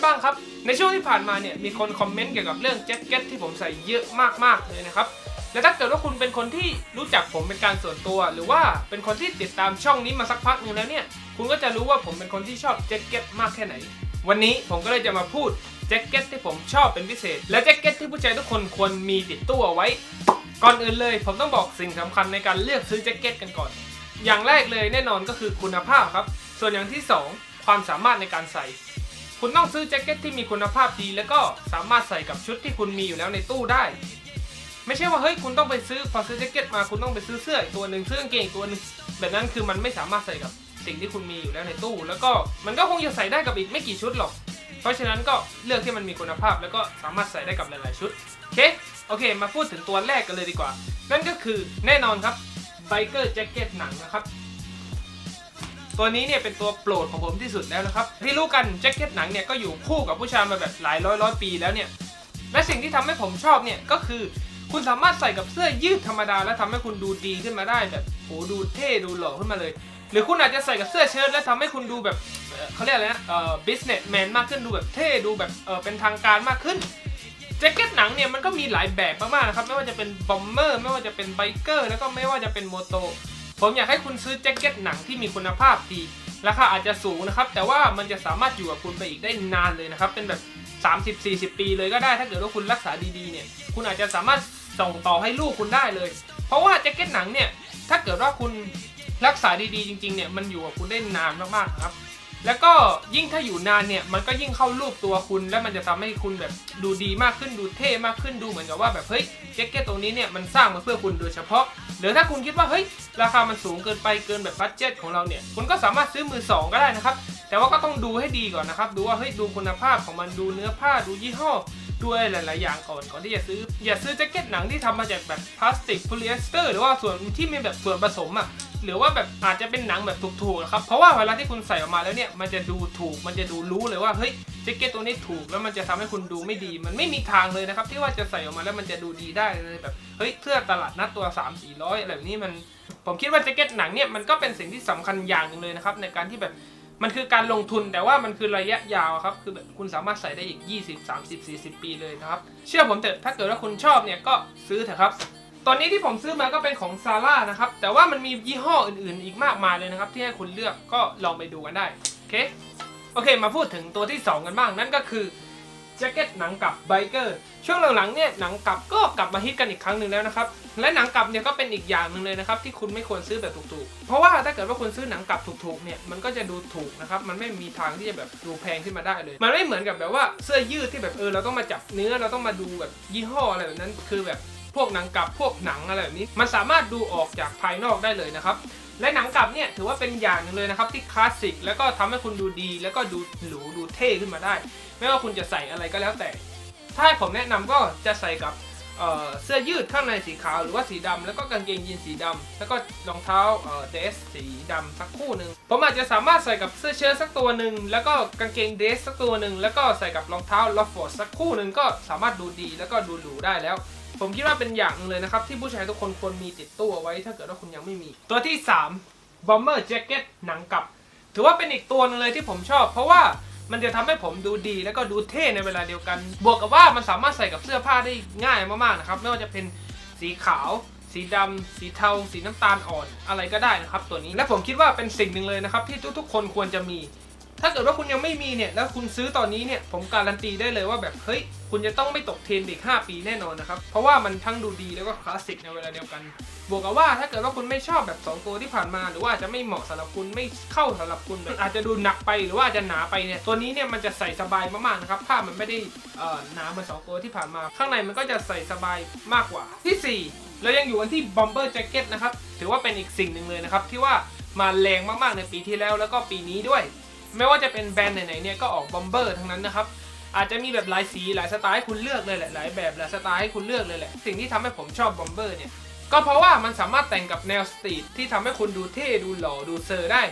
ันบ้างครับ ในช่วงที่ผ่านมาเนี่ยมีคนคอมเมนต์เกี่ยวกับเรื่องแจ็คเก็ตที่ผมใส่เยอะมากๆเลยนะครับและถ้าเกิดว่าคุณเป็นคนที่รู้จักผมเป็นการส่วนตัว หรือว่าเป็นคนที่ติดตามช่องนี้มาสักพักหนึงแล้วเนี่ย คุณก็จะรู้ว่าผมเป็นคนที่ชอบแจ็คเก็ตมากแค่ไหน วันนี้ผมก็เลยจะมาพูดแจ็คเก็ตที่ผมชอบเป็นพิเศษ และแจ็คเก็ตที่ผู้ชายทุกคนควรมีติดตัวไว้ ก่อนอื่นเลยผมต้องบอกสิ่งสำคัญในการเลือกซื้อแจ็คเก็ตกันก่อน อย่างแรกเลยแน่นอนก็คือคุณภาพครับ ส่วนอย่างที่สองความสามารถในการใส่ คุณต้องซื้อแจ็คเก็ตที่มีคุณภาพดี แล้วก็สามารถใส่กับชุดที่คุณมีอยู่แล้วในตู้ได้ ไม่ใช่ว่าเฮ้ยคุณต้องไปซื้อพอซื้อแจ็คเก็ตมาคุณต้องไปซื้อเสื้ออีกตัวหนึ่งซื้อกางเกงอีกตัวหนึ่งแบบนั้นคือมันไม่สามารถใส่กับสิ่งที่คุณมีอยู่แล้วในตู้ แล้วก็มันก็คงจะใส่ได้กับอีกไม่กี่ชุดหรอก เพราะฉะนั้นก็เลือกที่มันมีคุณภาพแล้วก็สามารถใส่ได้กับหลายๆชุดโอเคโอเค มาพูดถึงตัวแรกกันเลยดีกว่า นั่นก็คือแน่นอนครับไบเกอร์แจ็คเก็ตหนังนะครับ ตัวนี้เนี่ยเป็นตัวโปรดของผมที่สุดแล้วนะครับที่รู้กันแจ็คเก็ตหนังเนี่ยก็อยู่คู่กับผู้ชายมาแบบหลายร้อยร้อยปีแล้วเนี่ยและสิ่งที่ทำให้ผมชอบเนี่ยก็คือ คุณสามารถใส่กับเสื้อยืดธรรมดา แล้วทำให้คุณดูดีขึ้นมาได้แบบโหดูเท่ดูหล่อขึ้นมาเลย หรือคุณอาจจะใส่กับเสื้อเชิ้ตแล้วทำให้คุณดูแบบเอ่อเขาเรียกอะไรนะเอ่อ businessman มากขึ้นดูแบบเท่ดูแบบเออเป็นทางการมากขึ้นแจ็คเก็ตหนังเนี่ยมันก็มีหลายแบบมากๆนะครับ ไม่ว่าจะเป็นบอมเมอร์ ไม่ว่าจะเป็นไบเกอร์ แล้วก็ไม่ว่าจะเป็นโมโต ผมอยากให้คุณซื้อแจ็คเก็ตหนังที่มีคุณภาพดีราคาอาจจะสูงนะครับ แต่ว่ามันจะสามารถอยู่กับคุณไปอีกได้นานเลยนะครับ เป็นแบบ 30-40 ปีเลยก็ได้ ถ้าเกิดว่าคุณรักษาดีๆเนี่ย คุณอาจจะสามารถส่งต่อให้ลูกคุณได้เลย เพราะว่าแจ็คเก็ตหนังเนี่ย ถ้าเกิดว่าคุณรักษาดีๆจริงๆเนี่ย มันอยู่กับคุณได้นานมากๆครับ แล้วก็ยิ่งถ้าอยู่นานเนี่ยมันก็ยิ่งเข้ารูปตัวคุณ แล้วมันจะทำให้คุณแบบดูดีมากขึ้นดูเท่มากขึ้นดูเหมือนกับว่าแบบเฮ้ยแจ็คเก็ตตัวนี้เนี่ยมันสร้างมาเพื่อคุณโดยเฉพาะ หรือถ้าคุณคิดว่าเฮ้ยราคามันสูงเกินไปเกินแบบบัตเจ็ตของเราเนี่ยคุณก็สามารถซื้อมือสองก็ได้นะครับแต่ว่าก็ต้องดูให้ดีก่อนนะครับดูว่าเฮ้ยดูคุณภาพของมันดูเนื้อผ้าดูยี่ห้อดูอะไรหลาย ๆ อย่างก่อนก่อนที่จะซื้ออย่าซื้อแจ็คเก็ตหนังที่ทำมาจากแบบพลาสติกโพลีเอสเตอร์หรือว่าส่วนที่มีแบบส่วนผสมอะ หรือว่าแบบอาจจะเป็นหนังแบบถูกๆนะครับเพราะว่าเวลาที่คุณใส่ออกมาแล้วเนี่ยมันจะดูถูกมันจะดูรู้เลยว่าเฮ้ยแจ็คเก็ตตัวนี้ถูกแล้วมันจะทำให้คุณดูไม่ดี มันไม่มีทางเลยนะครับที่ว่าจะใส่ออกมาแล้วมันจะดูดีได้เลยแบบเฮ้ยเสื้อตลาดนัดตัว 3 4 0 0อะไรแบบนี้มันผมคิดว่าแจ็คเก็ตหนังเนี่ยมันก็เป็นสิ่งที่สำคัญอย่างหนึ่งเลยนะครับในการที่แบบมันคือการลงทุนแต่ว่ามันคือระยะยาวครับ คือแบบคุณสามารถใส่ได้อีก 20 30 40 ปีเลยนะครับ เชื่อผมเถอะถ้าเกิดว่าคุณชอบเนี่ยก็ซื้อเถอะครับ ตอนนี้ที่ผมซื้อมาก็เป็นของซาร่านะครับ แต่ว่ามันมียี่ห้ออื่นๆ อีกมากมายเลยนะครับ ที่ให้คุณเลือกก็ลองไปดูกันได้ โอเค โอเค มาพูดถึงตัวที่ 2 กันบ้าง นั่นก็คือแจ็คเก็ตหนังกับไบเกอร์ ช่วงหลังๆเนี่ยหนังกับก็กลับมาฮิตกันอีกครั้งหนึ่งแล้วนะครับ และหนังกับเนี่ยก็เป็นอีกอย่างหนึ่งเลยนะครับที่คุณไม่ควรซื้อแบบถูกๆ เพราะว่าถ้าเกิดว่าคุณซื้อหนังกับถูกๆเนี่ยมันก็จะดูถูกนะครับ มันไม่มีทางที่จะแบบดูแพงขึ้นมาได้เลย มันไม่เหมือนกับแบบว่าเสื้อยืดที่แบบเออเราต้องมาจับเนื้อเราต้องมาดูแบบยี่ห้ออะไรแบบนั้น คือแบบ พวกหนังกลับพวกหนังอะไรแบบนี้ มันสามารถดูออกจากภายนอกได้เลยนะครับ และหนังกลับเนี่ยถือว่าเป็นอย่างหนึ่งเลยนะครับที่คลาสสิกแล้วก็ทำให้คุณดูดี แล้วก็ดูหรูดูเท่ขึ้นมาได้ ไม่ว่าคุณจะใส่อะไรก็แล้วแต่ ถ้าผมแนะนำก็จะใส่กับเเสื้อยืดข้างในสีขาวหรือว่าสีดำแล้วก็กางเกงยีนสีดำแล้วก็รองเท้าเอ่อเดสสีดำสักคู่หนึ่งผมอาจจะสามารถใส่กับเสื้อเชิ้ตสักตัวหนึ่งแล้วก็กางเกงเดสสักตัวหนึ่งแล้วก็ใส่กับรองเท้าลอฟฟอร์ดสักคู่หนึ่งก็สามารถดูดีแล้วก็ดูหรูได้แล้ว ผมคิดว่าเป็นอย่างหนึงเลยนะครับ ที่ผู้ชายทุกคนควรมีติดตัวไว้ ถ้าเกิดว่าคุณยังไม่มี ตัวที่ 3 Bomber Jacket หนังกลับ ถือว่าเป็นอีกตัวหนึงเลยที่ผมชอบ เพราะว่ามันจะทำให้ผมดูดีแล้วก็ดูเท่ในเวลาเดียวกัน บวกกับว่ามันสามารถใส่กับเสื้อผ้าได้ง่ายมากๆนะครับ ไม่ว่าจะเป็นสีขาว สีดำสีเทา สีน้ำตาลอ่อน อะไรก็ได้นะครับ ตัวนี้ และผมคิดว่าเป็นสิ่งหนึ่งเลยนะครับที่ทุกๆ คนควรจะมี ถ้าเกิดว่าคุณยังไม่มีเนี่ยแล้วคุณซื้อตอนนี้เนี่ยผมการันตีได้เลยว่าแบบเฮ้ยคุณจะต้องไม่ตกเทรนด์อีก 5 ปีแน่นอนนะครับ เพราะว่ามันทั้งดูดีแล้วก็คลาสสิกในเวลาเดียวกัน บวกกับว่าถ้าเกิดว่าคุณไม่ชอบแบบ2ตัวที่ผ่านมา หรือว่าจะไม่เหมาะสำหรับคุณไม่เข้าสำหรับคุณอาจจะดูหนักไปหรือว่าอาจจะหนาไปเนี่ยตัวนี้เนี่ยมันจะใส่สบายมากๆนะครับผ้ามันไม่ได้อ่อหนาเหมือนสองตัวที่ผ่านมา ข้างในมันก็จะใส่สบายมากกว่า ที่4เรายังอยู่กันที่ bomber jacket นะครับถือว่าเป็นอีกสิ่งหนึ่งเลยนะครับที่ว่ามาแรงมากๆในปีที่แล้วแล้วก็ปีนี้ด้วย ไม่ว่าจะเป็นแบรนด์ไหนๆเนี่ยก็ออกบอมเบอร์ทั้งนั้นนะครับอาจจะมีแบบหลายสีหลายสไตล์ให้คุณเลือกเลยแหละหลายแบบหลายสไตล์ให้คุณเลือกเลยแหละสิ่งที่ทำให้ผมชอบบอมเบอร์เนี่ยก็เพราะว่ามันสามารถแต่งกับแนวสตรีทที่ทำให้คุณดูเท่ดูหล่อดูเซอร์ได้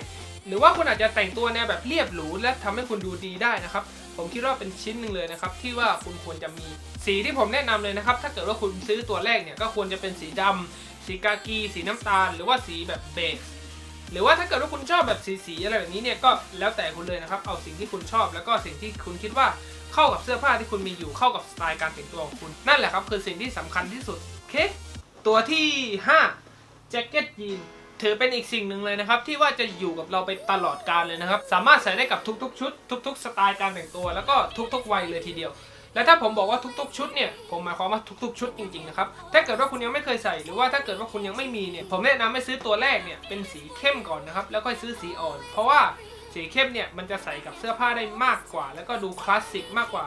หรือว่าคุณอาจจะแต่งตัวแนวแบบเรียบหรูและทำให้คุณดูดีได้นะครับผมคิดว่าเป็นชิ้นหนึ่งเลยนะครับที่ว่าคุณควรจะมีสีที่ผมแนะนำเลยนะครับถ้าเกิดว่าคุณซื้อตัวแรกเนี่ยก็ควรจะเป็นสีดำสีกากี สีน้ำตาล หรือว่าสีแบบเบจ หรือว่าถ้าเกิดว่าคุณชอบแบบสีๆอะไรแบบนี้เนี่ยก็แล้วแต่คุณเลยนะครับ เอาสิ่งที่คุณชอบ แล้วก็สิ่งที่คุณคิดว่าเข้ากับเสื้อผ้าที่คุณมีอยู่เข้ากับสไตล์การแต่งตัวของคุณนั่นแหละครับคือสิ่งที่สำคัญที่สุดโอเคตัวที่5แจ็คเก็ตยีนถือเป็นอีกสิ่งหนึ่งเลยนะครับ ที่ว่าจะอยู่กับเราไปตลอดกาลเลยนะครับ สามารถใส่ได้กับทุกๆ ชุด ทุก ๆ สไตล์การแต่งตัว แล้วก็ทุกๆวัยเลยทีเดียว และถ้าผมบอกว่าทุกๆชุดเนี่ยผมหมายความว่าทุกๆชุดจริงๆนะครับถ้าเกิดว่าคุณยังไม่เคยใส่ หรือว่าถ้าเกิดว่าคุณยังไม่มีเนี่ยผมแนะนำให้ซื้อตัวแรกเนี่ยเป็นสีเข้มก่อนนะครับแล้วค่อยซื้อสีอ่อน เพราะว่าสีเข้มเนี่ยมันจะใส่กับเสื้อผ้าได้มากกว่า แล้วก็ดูคลาสสิกมากกว่า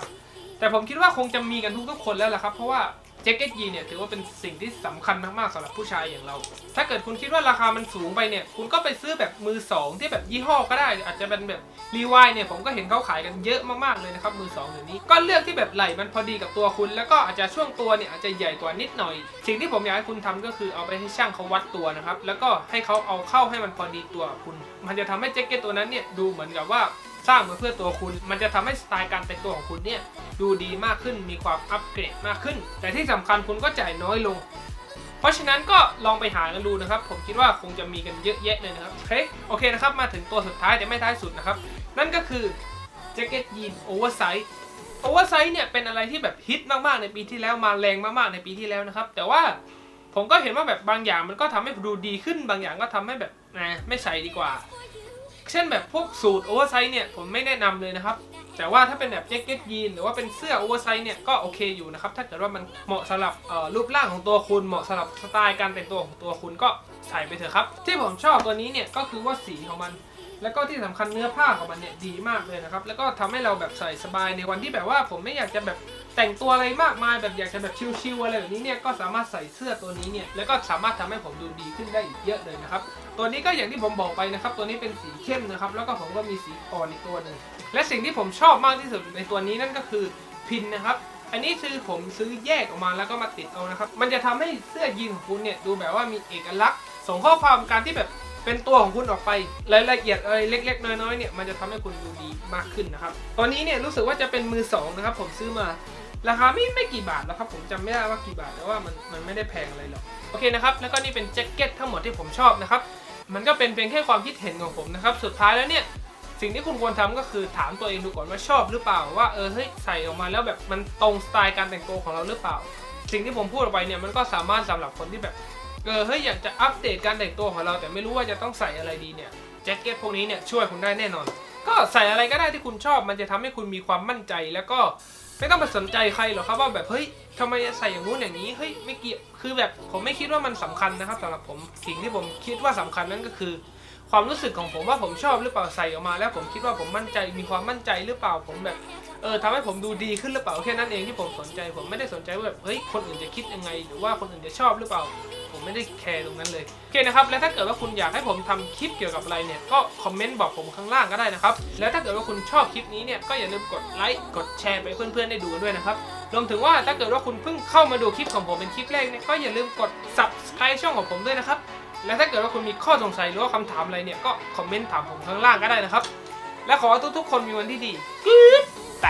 แต่ผมคิดว่าคงจะมีกันทุกๆคนแล้วล่ะครับ เพราะว่า แจ็คเก็ตยีนเนี่ยถือว่าเป็นสิ่งที่สำคัญมากๆสำหรับผู้ชายอย่างเรา ถ้าเกิดคุณคิดว่าราคามันสูงไปเนี่ย คุณก็ไปซื้อแบบมือสองที่แบบยี่ห้อก็ได้ อาจจะเป็นแบบรีวายเนี่ยผมก็เห็นเขาขายกันเยอะมากๆเลยนะครับมือสองเดี๋ยวนี้ ก็เลือกที่แบบไหล่มันพอดีกับตัวคุณ แล้วก็อาจจะช่วงตัวเนี่ยอาจจะใหญ่กว่านิดหน่อย สิ่งที่ผมอยากให้คุณทำก็คือเอาไปให้ช่างเขาวัดตัวนะครับ แล้วก็ให้เขาเอาเข้าให้มันพอดีตัวคุณ มันจะทำให้แจ็คเก็ตตัวนั้นเนี่ยดูเหมือนกับว่า สร้างมาเพื่อตัวคุณ มันจะทำให้สไตล์การแต่งตัวของคุณเนี่ยดูดีมากขึ้นมีความอัปเกรดมากขึ้น แต่ที่สำคัญคุณก็จ่ายน้อยลง เพราะฉะนั้นก็ลองไปหากันดูนะครับ ผมคิดว่าคงจะมีกันเยอะแยะเลยนะครับโอเคโอเคนะครับมาถึงตัวสุดท้ายแต่ไม่ท้ายสุดนะครับ นั่นก็คือแจ็คเก็ตยีนโอเวอร์ไซส์โอเวอร์ไซส์เนี่ยเป็นอะไรที่แบบฮิตมากๆในปีที่แล้วมาแรงมากๆในปีที่แล้วนะครับ แต่ว่าผมก็เห็นว่าแบบบางอย่างมันก็ทำให้ดูดีขึ้นบางอย่างก็ทำให้แบบนะไม่ใส่ดีกว่า เช่นแบบพวกสูตรโอเวอร์ไซส์เนี่ยผมไม่แนะนำเลยนะครับ แต่ว่าถ้าเป็นแบบแจ็คเก็ตยีนหรือว่าเป็นเสื้อโอเวอร์ไซส์เนี่ยก็โอเคอยู่นะครับ ถ้าเกิดว่ามันเหมาะสำหรับรูปร่างของตัวคุณ เหมาะสำหรับสไตล์การแต่งตัวของตัวคุณก็ใส่ไปเถอะครับ ที่ผมชอบตัวนี้เนี่ยก็คือว่าสีของมัน แล้วก็ที่สำคัญเนื้อผ้าของมันเนี่ยดีมากเลยนะครับ แล้วก็ทำให้เราแบบใส่สบายในวันที่แบบว่าผมไม่อยากจะแบบแต่งตัวอะไรมากมายแบบอยากจะแบบชิลๆอะไรแบบนี้เนี่ยก็สามารถใส่เสื้อตัวนี้เนี่ยแล้วก็สามารถทำให้ผมดูดีขึ้นได้อีกเยอะเลยนะครับตัวนี้ก็อย่างที่ผมบอกไปนะครับตัวนี้เป็นสีเข้มนะครับแล้วก็ผมก็มีสีอ่อนอีกตัวหนึ่งและสิ่งที่ผมชอบมากที่สุดในตัวนี้นั่นก็คือพินนะครับอันนี้คือผมซื้อแยกออกมาแล้วก็มาติดเอานะครับ มันจะทำให้เสื้อยีนของคุณเนี่ยดูแบบว่ามีเอกลักษณ์ ส่งข้อความการที่แบบ เป็นตัวของคุณออกไปรายละเอียดอะไรเล็ก ๆ น้อยๆเนี่ยมันจะทำให้คุณดูดีมากขึ้นนะครับตัวนี้เนี่ยรู้สึกว่าจะเป็นมือสองนะครับผมซื้อมาราคาไม่ไม่กี่บาทแล้วครับผมจำไม่ได้ว่ากี่บาทแต่ว่ามันมันไม่ได้แพงอะไรหรอกโอเคนะครับแล้วก็นี่เป็นแจ็คเก็ตทั้งหมดที่ผมชอบนะครับมันก็เป็นเพียงแค่ความคิดเห็นของผมนะครับสุดท้ายแล้วเนี่ยสิ่งที่คุณควรทำก็คือถามตัวเองดูก่อนว่าชอบหรือเปล่าว่าเออเฮ้ยใส่ออกมาแล้วแบบมันตรงสไตล์การแต่งตัวของเราหรือเปล่า สิ่งที่ผมพูดออกไปเนี่ยมันก็สามารถสำหรับคนที่แบบ เออเฮ้ยอยากจะอัปเดตการแต่งตัวของเราแต่ไม่รู้ว่าจะต้องใส่อะไรดีเนี่ยแจ็คเก็ตพวกนี้เนี่ยช่วยคุณได้แน่นอน ก็ใส่อะไรก็ได้ที่คุณชอบ มันจะทำให้คุณมีความมั่นใจแล้วก็ไม่ต้องไปสนใจใครหรอกครับว่าแบบเฮ้ยทำไมจะใส่อย่างนู้นอย่างนี้เฮ้ยไม่เกี่ยวคือแบบผมไม่คิดว่ามันสำคัญนะครับสำหรับผมสิ่งที่ผมคิดว่าสำคัญนั่นก็คือ ความรู้สึกของผมว่าผมชอบหรือเปล่าใส่ออกมา แล้วผมคิดว่าผมมั่นใจมีความมั่นใจหรือเปล่าผมแบบเออทำให้ผมดูดีขึ้นหรือเปล่าแค่นั้นเองที่ผมสนใจ ผมไม่ได้สนใจว่าแบบเฮ้ยคนอื่นจะคิดยังไง หรือว่าคนอื่นจะชอบหรือเปล่า ผมไม่ได้แคร์ตรงนั้นเลยโอเคนะครับและถ้าเกิดว่าคุณอยากให้ผมทำคลิปเกี่ยวกับอะไรเนี่ยก็คอมเมนต์บอกผมข้างล่างก็ได้นะครับแล้วถ้าเกิดว่าคุณชอบคลิปนี้เนี่ยก็อย่าลืมกดไลค์กดแชร์ไปเพื่อนๆได้ดูกันด้วยนะครับรวมถึงว่าถ้าเกิดว่าคุณเพิ่งเข้ามาดูคลิปของผมเป็นคลิปแรกเนี่ยก็อย่าลืมกด subscribe ช่องของผมด้วยนะครับและถ้าเกิดว่าคุณมีข้อสงสัยหรือว่าคำถามอะไรเนี่ยก็คอมเมนต์ถามผมข้างล่างก็ได้นะครับ และขอให้ทุกๆคนมีวันที่ดีกึ๊บไป